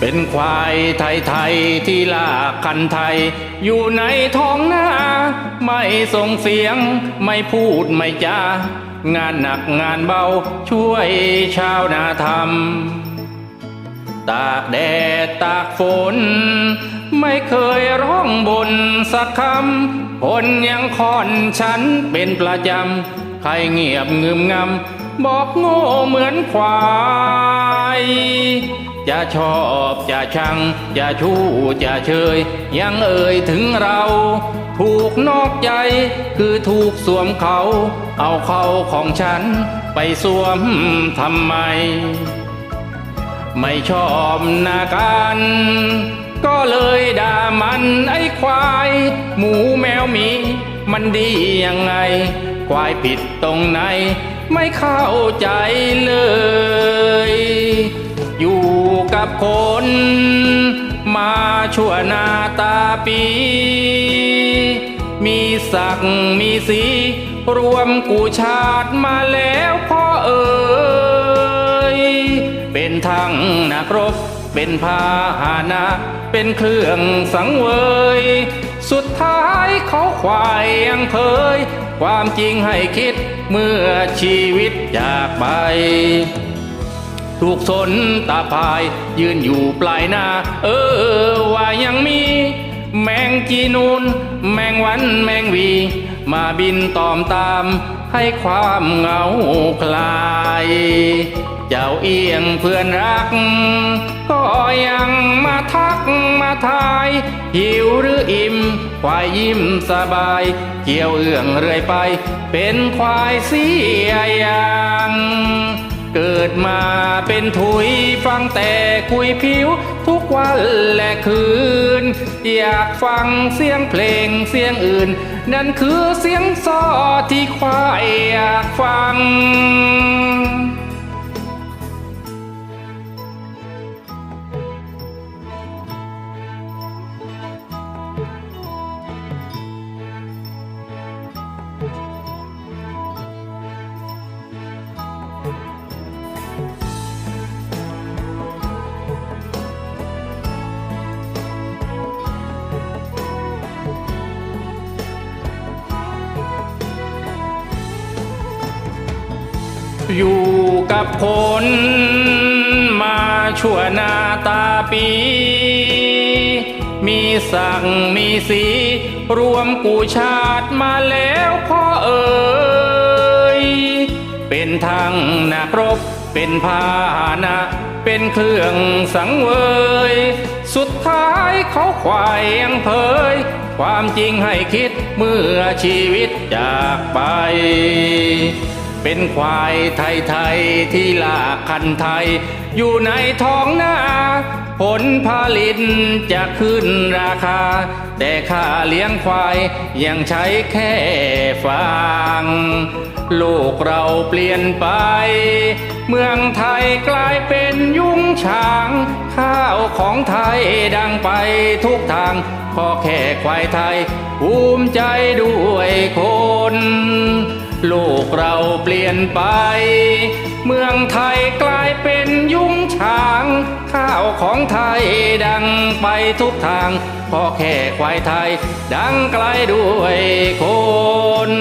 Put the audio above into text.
เป็นควายไทยไทยๆที่ลากคันไทย อยู่ในท้องนา ไม่ส่งเสียงไม่พูดไม่จา งานหนักงานเบาช่วยชาวนาทำ ตากแดดตากฝน ไม่เคยร้องบนสักคำผลยังคอนฉันเป็นประจำ ใครเงียบงึมงำ บอกโง่เหมือนควายจะชอบจะชัง จะชู้จะเชย ยังเอ่ยถึงเรา ถูกนอกใจคือถูกสวมเขา เอาเขาของฉันไปสวมทำไม ไม่ชอบหน้ากัน ก็เลยด่ามันไอ้ควาย หมูแมวมี มันดียังไง ควายผิดตรงไหน ไม่เข้าใจเลย อยู่กับคน มาชั่วหนาตาปี มีศักมีสี รวมกูชาติมาแล้วพ่อเอ๋ย เป็นทั้งนักรบ เป็นพาหานะ เป็นเครื่องสังเวย สุดท้ายเขาควายยังเผยความจริงให้คิดเมื่อชีวิตจากไป ถูกสนตาพายยืนอยู่ปลายหน้าเออว่ายังมี แมงจีนูน แมงวันแมงวี มาบินตอมตามให้ความเหงาคลาย เจ้าเอียงเพื่อนรัก ก็ยังมาทักมาทาย หิวหรืออิ่มควายยิ้มสบายเกี่ยวเอื้องเรื่อยไป เป็นควายเสียย่างเกิดมาเป็นถุยฟังแต่คุยผิวทุกวันและคืน อยากฟังเสียงเพลงเสียงอื่น นั่นคือเสียงซอที่ควายอยากฟัง อยู่กับคนมาชั่วนาตาปี มีศักดิ์มีสี รวมกูชาติมาแล้วพ่อเอ๋ยเป็นทั้งนักรบ เป็นพาหนะเป็นเครื่องสังเวย สุดท้ายเขาควายยังเผย ความจริงให้คิดเมื่อชีวิตจากไป เป็นควายไทยไทยๆที่ลากคันไทย อยู่ในท้องนาผลผลิตจะขึ้นราคา แต่ค่าเลี้ยงควายยังใช้แค่ฟางโลกเราเปลี่ยนไป เมืองไทยกลายเป็นยุ้งฉาง ข้าวของไทยดังไปทุกทางพอแค่ควายไทย ภูมิใจด้วยคน โลกเราเปลี่ยนไป เมืองไทยกลายเป็นยุ่งฉาง ข้าวของไทยดังไปทุกทางพอแค่ควายไทย ดังไกลด้วยคน